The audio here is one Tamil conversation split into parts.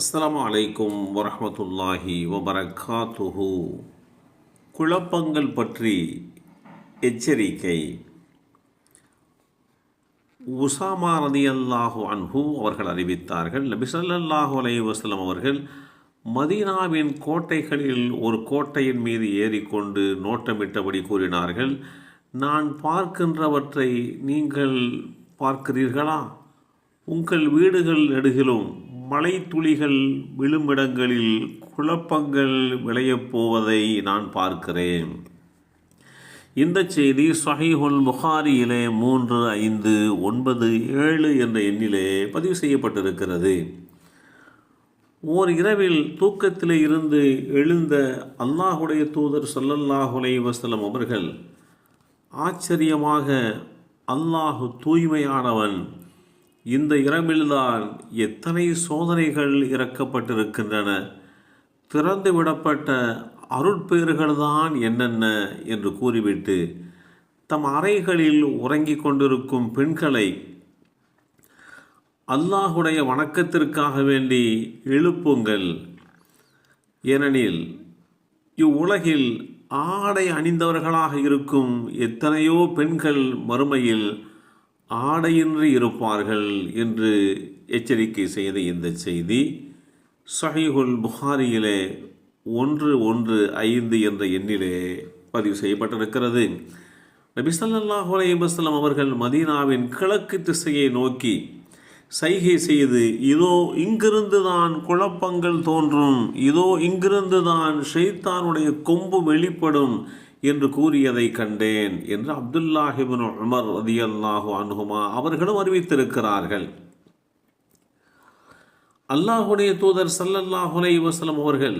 அஸ்ஸலாமு அலைக்கும் வரஹ்மத்துல்லாஹி வபரகாத்துஹு குழப்பங்கள் பற்றி எச்சரிக்கை. உசாமா ரதியல்லாஹு அன்ஹூ அவர்கள் அறிவித்தார்கள். நபிசல்லாஹு அலை வஸ்லம் அவர்கள் மதீனாவின் கோட்டைகளில் ஒரு கோட்டையின் மீது ஏறிக்கொண்டு நோட்டமிட்டபடி கூறினார்கள் நான் பார்க்கின்றவற்றை நீங்கள் பார்க்கிறீர்களா? உங்கள் வீடுகள் நெடுகிலும் மழை துளிகள் விழுமிடங்களில் குழப்பங்கள் விளையப் போவதை நான் பார்க்கிறேன். இந்த செய்தி சஹிஹுல் புகாரியிலே மூன்று ஐந்து ஒன்பது ஏழு என்ற எண்ணிலே பதிவு செய்யப்பட்டிருக்கிறது. ஓர் இரவில் தூக்கத்திலே இருந்து எழுந்த அல்லாஹுடைய தூதர் சல்லல்லாஹுலே வசலம் அவர்கள் ஆச்சரியமாக அல்லாஹு தூய்மையானவன் இந்த இரவில்தான் எத்தனை சோதனைகள் இறக்கப்பட்டிருக்கின்றன? திறந்து விடப்பட்ட அருட்பெயர்கள்தான் என்னென்ன? என்று கூறிவிட்டு தம் அறைகளில் உறங்கிக் கொண்டிருக்கும் பெண்களை அல்லாஹுடைய வணக்கத்திற்காக வேண்டி எழுப்புங்கள். ஏனெனில் இவ்வுலகில் ஆடை அணிந்தவர்களாக இருக்கும் எத்தனையோ பெண்கள் மறுமையில் ஆடையின்றி இருப்பார்கள் என்று எச்சரிக்கை செய்த இந்த செய்தி சஹீஹுல் புகாரியிலே ஒன்று ஒன்று ஐந்து என்ற எண்ணிலே பதிவு செய்யப்பட்டிருக்கிறது. நபி ஸல்லல்லாஹு அவர்கள் மதீனாவின் கிழக்கு திசையை நோக்கி சைகை செய்து இதோ இங்கிருந்து தான் குழப்பங்கள் தோன்றும் இதோ இங்கிருந்து தான் ஷெய்தானுடைய கொம்பு வெளிப்படும் என்று கூறியதை கண்டேன் என்று அப்துல்லாஹிபின் உமர் ரதியல்லாஹு அனுகுமா அவர்களும் அறிவித்திருக்கிறார்கள். அல்லாஹுடைய தூதர் சல்லல்லாஹு வசலம் அவர்கள்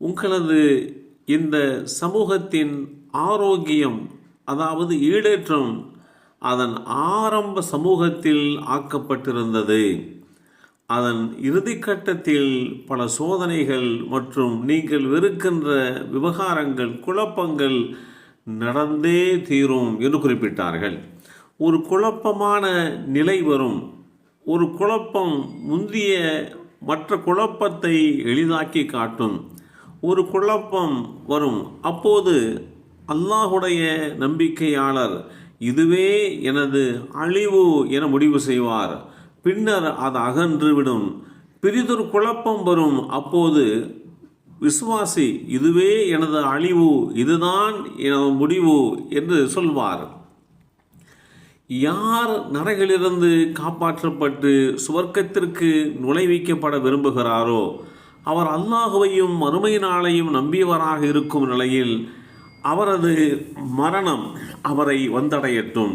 உங்களது இந்த சமூகத்தின் ஆரோக்கியம் அதாவது ஈடேற்றம் அதன் ஆரம்ப சமூகத்தில் ஆக்கப்பட்டிருந்தது. அதன் இறுதிக்கட்டத்தில் பல சோதனைகள் மற்றும் நீங்கள் வெறுக்கின்ற விவகாரங்கள் குழப்பங்கள் நடந்தே தீரும் என்று குறிப்பிட்டார்கள். ஒரு குழப்பமான நிலை வரும். ஒரு குழப்பம் முந்திய மற்ற குழப்பத்தை எளிதாக்கி காட்டும். ஒரு குழப்பம் வரும். அப்போது அல்லாஹுடைய நம்பிக்கையாளர் இதுவே எனது அழிவு என முடிவு செய்வார். பின்னர் அது அகன்றுவிடும். பிரிதொரு குழப்பம் வரும். அப்போது விசுவாசி இதுவே எனது அழிவு இதுதான் எனது முடிவு என்று சொல்வார். யார் நரகிலிருந்து காப்பாற்றப்பட்டு சுவர்க்கத்திற்கு நுழைவிக்கப்பட விரும்புகிறாரோ அவர் அல்லாஹுவையும் மறுமை நாளையும் நம்பியவராக இருக்கும் நிலையில் அவரது மரணம் அவரை வந்தடையட்டும்.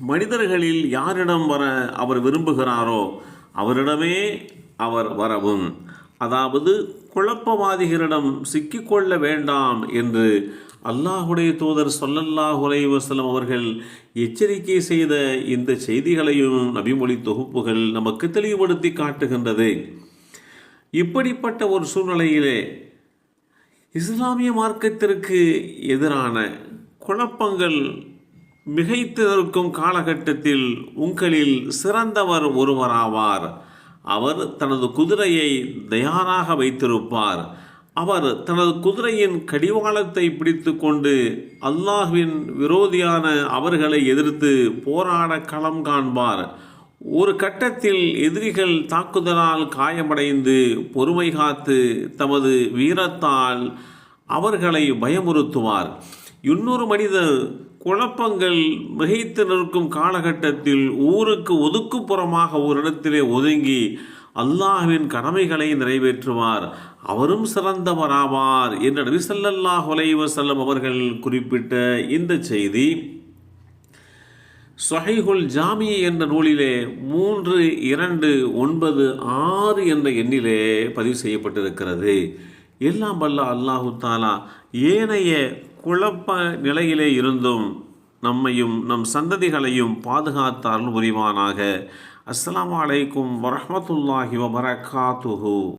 மனிதர்களில் யாரிடம் வர அவர் விரும்புகிறாரோ அவரிடமே அவர் வரவும். அதாவது குழப்பவாதிகளிடம் சிக்கிக்கொள்ள வேண்டாம் என்று அல்லாஹுடைய தூதர் சொல்லல்லாஹ் வசலம் அவர்கள் எச்சரிக்கை செய்த இந்த செய்திகளையும் நபிமொழி தொகுப்புகள் நமக்கு தெளிவுபடுத்தி காட்டுகின்றது. இப்படிப்பட்ட ஒரு சூழ்நிலையிலே இஸ்லாமிய மார்க்கத்திற்கு எதிரான குழப்பங்கள் மிகைத்து நிற்கும் காலகட்டத்தில் உங்களில் சிறந்தவர் ஒருவராவார். அவர் தனது குதிரையை தயாராக வைத்திருப்பார். அவர் தனது குதிரையின் கடிவாளத்தை பிடித்து கொண்டு அல்லாஹ்வின் விரோதியான அவர்களை எதிர்த்து போராட களம் காண்பார். ஒரு கட்டத்தில் எதிரிகள் தாக்குதலால் காயமடைந்து பொறுமை காத்து தமது வீரத்தால் அவர்களை பயமுறுத்துவார். இன்னொரு மனிதர் குழப்பங்கள் மிகைத்து நிற்கும் காலகட்டத்தில் ஊருக்கு ஒதுக்குப்புறமாக ஒரு இடத்திலே ஒதுங்கி அல்லாஹ்வின் கடமைகளை நிறைவேற்றுவார். அவரும் சிறந்தவராவார் என்று நபி ஸல்லல்லாஹு செல்லம் அவர்கள் குறிப்பிட்ட இந்த செய்தி. சொஹைகுல் ஜாமி என்ற நூலிலே மூன்று இரண்டு ஒன்பது ஆறு என்ற எண்ணிலே பதிவு செய்யப்பட்டிருக்கிறது. எல்லாம் வல்ல அல்லாஹு தாலா ஏனைய குழப்ப நிலையிலே இருந்தும் நம்மையும் நம் சந்ததிகளையும் பாதுகாத்தார்கள் புரிவானாக. அஸ்லாம் வலைக்கும் வரமத்துல்லாஹி வபரகாத்துஹூ.